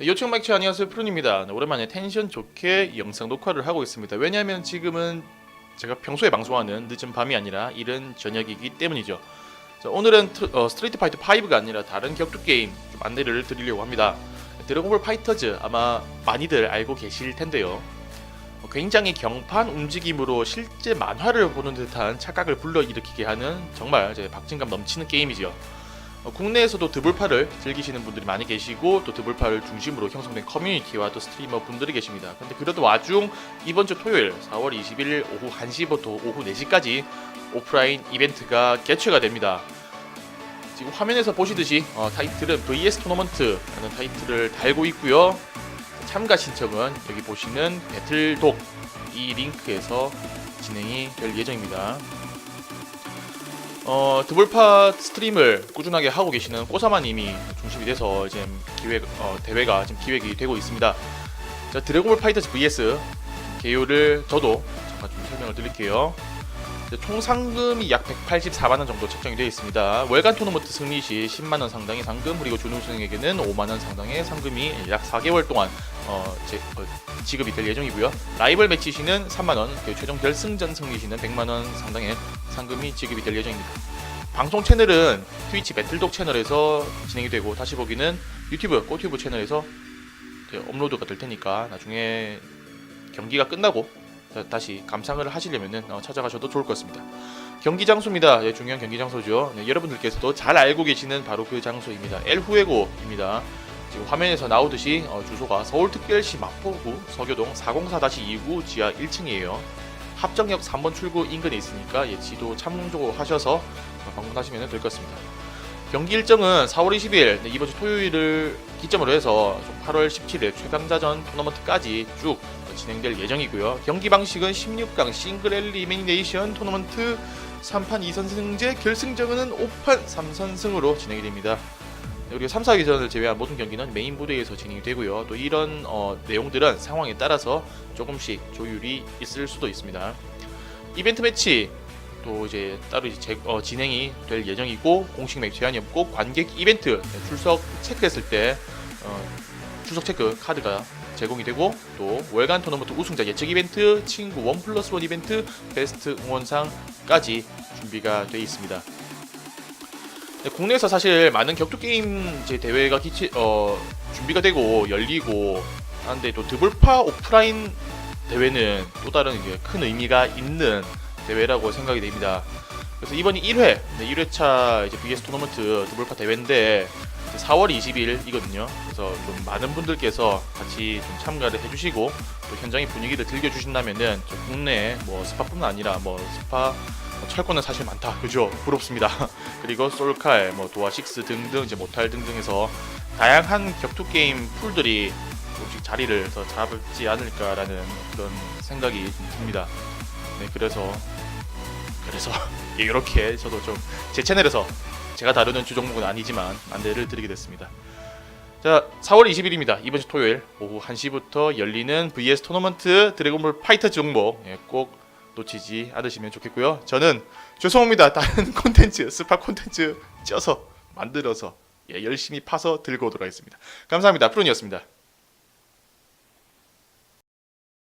네, 요청 맥치 안녕하세요 푸른입니다. 네, 오랜만에 텐션 좋게 영상 녹화를 하고 있습니다. 왜냐하면 지금은 제가 평소에 방송하는 늦은 밤이 아니라 이른 저녁이기 때문이죠. 자, 오늘은 트, 어, 스트리트 파이터 5가 아니라 다른 격투 게임 좀 안내를 드리려고 합니다. 드래곤볼 파이터즈 아마 많이들 알고 계실 텐데요. 어, 굉장히 경판 움직임으로 실제 만화를 보는 듯한 착각을 불러일으키게 하는 정말 박진감 넘치는 게임이죠. 어, 국내에서도 드볼파를 즐기시는 분들이 많이 계시고 또 드볼파를 중심으로 형성된 커뮤니티와 또 스트리머 분들이 계십니다. 근데 그래도 와중 이번 주 토요일 4월 20일 오후 1시부터 오후 4시까지 오프라인 이벤트가 개최가 됩니다. 지금 화면에서 보시듯이 어, 타이틀은 VS 토너먼트라는 타이틀을 달고 있고요. 참가 신청은 여기 보시는 배틀독 이 링크에서 진행이 될 예정입니다. 어, 드볼파 스트림을 꾸준하게 하고 계시는 꼬사마님이 중심이 돼서 지금 기획 어, 대회가 지금 기획이 되고 있습니다. 자, 드래곤볼 파이터즈 vs 개요를 저도 잠깐 좀 설명을 드릴게요. 이제 총 상금이 약 184만 원 정도 책정이 되어 있습니다. 월간 토너먼트 승리 시 10만 원 상당의 상금 그리고 준우승에게는 5만 원 상당의 상금이 약 4개월 동안 어, 제, 어, 지급이 될 예정이고요. 라이벌 매치 시는 3만 원, 그리고 최종 결승전 승리 시는 100만 원 상당의 상금이 지급이 될 예정입니다. 방송 채널은 트위치 배틀독 채널에서 진행이 되고 다시 보기는 유튜브 꼬튜브 채널에서 업로드가 될 테니까 나중에 경기가 끝나고 다- 다시 감상을 하시려면 어, 찾아가셔도 좋을 것 같습니다. 경기 장소입니다. 예, 중요한 경기 장소죠. 네, 여러분들께서도 잘 알고 계시는 바로 그 장소입니다. 엘후에고입니다. 지금 화면에서 나오듯이 어, 주소가 서울특별시 마포구 서교동 404-29 지하 1층이에요. 합정역 3번 출구 인근에 있으니까 예, 지도 참조하셔서 어, 방문하시면 될 것 같습니다. 경기 일정은 4월 20일 네, 이번 주 토요일을 기점으로 해서 좀 8월 17일 최강자전 토너먼트까지 쭉 진행될 예정이고요. 경기 방식은 16강 싱글 엘리미네이션 토너먼트 3판 2선승제 결승전은 5판 3선승으로 진행이 됩니다. 네, 그리고 3, 4위전을 제외한 모든 경기는 메인 무대에서 진행이 되고요. 또 이런 어, 내용들은 상황에 따라서 조금씩 조율이 있을 수도 있습니다. 이벤트 매치 또 이제 따로 이제 제- 어, 진행이 될 예정이고 공식 매치 제한이 없고 관객 이벤트 네, 출석 체크했을 때 어, 출석 체크 카드가 제공이 되고 또 월간 토너먼트 우승자 예측 이벤트, 친구 원 플러스 원 이벤트, 베스트 응원상까지 준비가 되어 있습니다. 네, 국내에서 사실 많은 격투 게임 대회가 기치, 어, 준비가 되고 열리고 하는데 또 드볼파 오프라인 대회는 또 다른 큰 의미가 있는 대회라고 생각이 됩니다. 그래서 이번이 1회, 네, 1회차 이제 BS 토너먼트 드볼파 대회인데 이제 4월 20일이거든요. 그래서 좀 많은 분들께서 같이 좀 참가를 해주시고 또 현장의 분위기를 즐겨주신다면은 좀 국내 뭐 스파뿐만 아니라 뭐 스파 뭐 철권은 사실 많다, 그죠? 부럽습니다. 그리고 솔칼, 뭐 도아 6 등등 이제 모탈 등등해서 다양한 격투 게임 풀들이 조금씩 자리를 더 잡지 않을까라는 그런 생각이 좀 듭니다. 네, 그래서 그래서 이렇게 저도 좀 제 채널에서 제가 다루는 주 종목은 아니지만 안내를 드리게 됐습니다. 자, 4월 20일입니다. 이번 주 토요일 오후 1시부터 열리는 VS 토너먼트 드래곤볼 파이터 종목 예, 꼭 놓치지 않으시면 좋겠고요. 저는 죄송합니다. 다른 콘텐츠, 스파 콘텐츠 쪄서 만들어서 예, 열심히 파서 들고 오도록 하겠습니다. 감사합니다. 프론이었습니다.